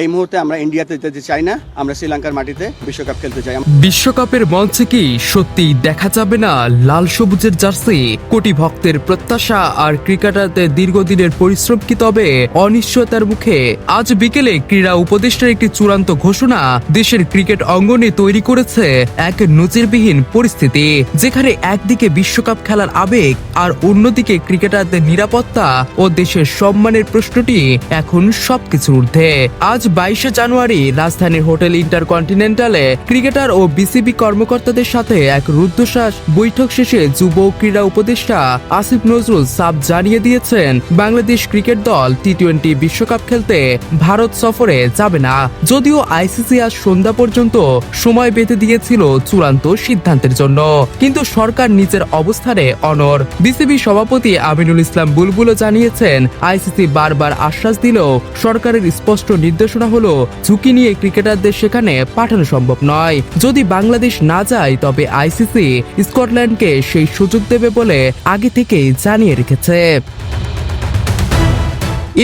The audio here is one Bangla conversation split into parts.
এই মুহূর্তে আমরা ইন্ডিয়াতে যেতে চাই না, আমরা শ্রীলঙ্কার মাটিতে বিশ্বকাপ খেলতে চাই। বিশ্বকাপের মঞ্চে কি সত্যি দেখা যাবে না? লাল সবুজের জার্সি, কোটি ভক্তের প্রত্যাশা, আর ক্রিকেটারদের দীর্ঘদিনের পরিশ্রম কি তবে অনিশ্চয়তার মুখে? আজ বিকেলে ক্রীড়া উপদেষ্টার একটি চূড়ান্ত ঘোষণা দেশের ক্রিকেট অঙ্গনে তৈরি করেছে এক নজিরবিহীন পরিস্থিতি, যেখানে একদিকে বিশ্বকাপ খেলার আবেগ, আর অন্যদিকে ক্রিকেটারদের নিরাপত্তা ও দেশের সম্মানের প্রশ্নটি এখন সবকিছুর ঊর্ধ্বে। আজ বাইশে জানুয়ারি রাজধানীর হোটেল ইন্টারকন্টিনেন্টালে ক্রিকেটার ও বিসিবি কর্মকর্তাদের সাথে এক রুদ্ধশ্বাস। বৈঠক শেষে যুব ক্রীড়া উপদেষ্টা আসিফ নজরুল সাব জানিয়ে দিয়েছেন, বাংলাদেশ ক্রিকেট দল টি টোয়েন্টি বিশ্বকাপ খেলতে ভারত সফরে যাবে না। যদিও আইসিসি আজ সন্ধ্যা পর্যন্ত সময় বেঁধে দিয়েছিল চূড়ান্ত সিদ্ধান্তের জন্য। কিন্তু সরকার নিজের অবস্থানে অনর বিসিবি সভাপতি আমিনুল ইসলাম বুলবুলও জানিয়েছেন, আইসিসি বারবার আশ্বাস দিলেও সরকারের স্পষ্ট নির্দেশনা হলো, ঝুঁকি নিয়ে ক্রিকেটারদের সেখানে পাঠানো সম্ভব নয়। যদি বাংলাদেশ না যায়, তবে আইসিসি স্কটল্যান্ডকে সেই সুযোগ দেবে বলে আগে থেকেই জানিয়ে রেখেছে।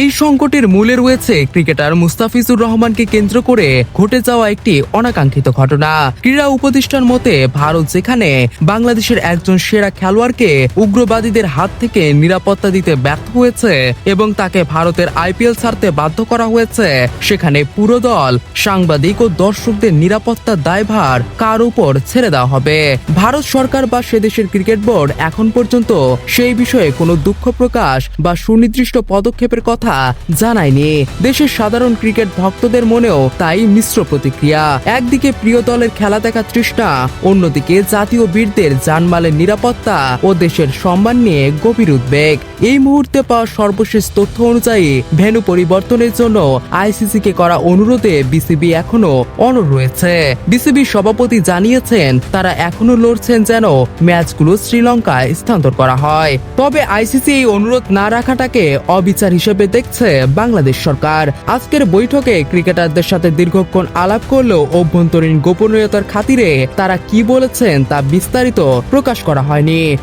এই সংকটের মূলে রয়েছে ক্রিকেটার মুস্তাফিজুর রহমানকে কেন্দ্র করে ঘটে যাওয়া একটি অনাকাঙ্ক্ষিত ঘটনা। ক্রীড়া উপদেষ্টার মতে, ভারত যেখানে বাংলাদেশের একজন সেরা খেলোয়াড়কে উগ্রবাদীদের হাত থেকে নিরাপত্তা দিতে ব্যর্থ হয়েছে এবং তাকে ভারতের আইপিএল ছাড়তে বাধ্য করা হয়েছে, সেখানে পুরো দল সাংবাদিক ও দর্শকদের নিরাপত্তার দায়ভার কার উপর ছেড়ে দেওয়া হবে? ভারত সরকার বা সে দেশের ক্রিকেট বোর্ড এখন পর্যন্ত সেই বিষয়ে কোনো দুঃখ প্রকাশ বা সুনির্দিষ্ট পদক্ষেপের কথা জানায়নি। দেশের সাধারণ ক্রিকেট ভক্তদের মনেও তাই মিশ্র প্রতিক্রিয়া। একদিকে প্রিয় দলের খেলা দেখার তৃষ্ণা, অন্যদিকে জাতীয় বীরদের জানমালের নিরাপত্তা ও দেশের সম্মান নিয়ে গভীর উদ্বেগ। এই মুহূর্তে পাওয়া সর্বশেষ তথ্য অনুযায়ী, ভেন্যু পরিবর্তনের জন্য আইসিসি কে করা অনুরোধে বিসিবি এখনও অনর রয়েছে। বিসিবি সভাপতি জানিয়েছেন, তারা এখনও লড়ছেন যেন ম্যাচগুলো শ্রীলঙ্কায় স্থানান্তর করা হয়। তবে আইসিসি এই অনুরোধ না রাখাটাকে অবিচার হিসেবে দেখছে বাংলাদেশ সরকার। আজকের বৈঠকে ক্রিকেটারদের সাথে দীর্ঘক্ষণ আলাপ করলেও অভ্যন্তরীণ গোপনীয়তার খাতিরে তারা কি বলেছেন তা বিস্তারিত প্রকাশ করা হয়নি।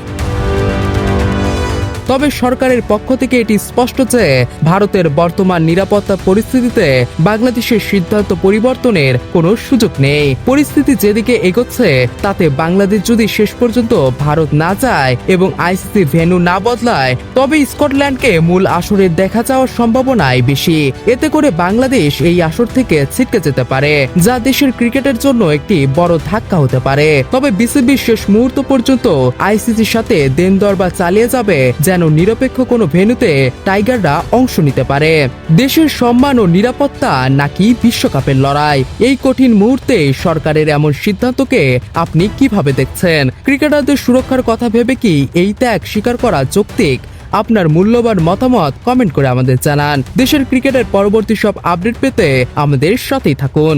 তবে সরকারের পক্ষ থেকে এটি স্পষ্ট যে ভারতের বর্তমান নিরাপত্তা পরিস্থিতিতে বাংলাদেশের সিদ্ধান্ত পরিবর্তনের কোনো সুযোগ নেই। পরিস্থিতি যেদিকে এগোচ্ছে, তাতে বাংলাদেশ যদি শেষ পর্যন্ত ভারত না যায় এবং আইসিসি ভেন্যু না বদলায় তবে স্কটল্যান্ডকে মূল আসরে দেখা যাওয়ার সম্ভাবনাই বেশি। এতে করে বাংলাদেশ এই আসর থেকে ছিটকে যেতে পারে, যা দেশের ক্রিকেটের জন্য একটি বড় ধাক্কা হতে পারে। তবে বিসিবির শেষ মুহূর্ত পর্যন্ত আইসিসির সাথে দেন দরবার চালিয়ে যাবে যেন নিরপেক্ষ কোনো ভেন্যুতে টাইগাররা অংশ নিতে পারে। দেশের সম্মান ও নিরাপত্তা নাকি বিশ্বকাপের লড়াই? এই কঠিন মুহূর্তে সরকারের এমন সিদ্ধান্তকে আপনি কীভাবে দেখছেন? ক্রিকেটারদের সুরক্ষার কথা ভেবে কি এই ত্যাগ স্বীকার করা যৌক্তিক? আপনার মূল্যবান মতামত কমেন্ট করে আমাদের জানান। দেশের ক্রিকেটের পরবর্তী সব আপডেট পেতে আমাদের সাথেই থাকুন।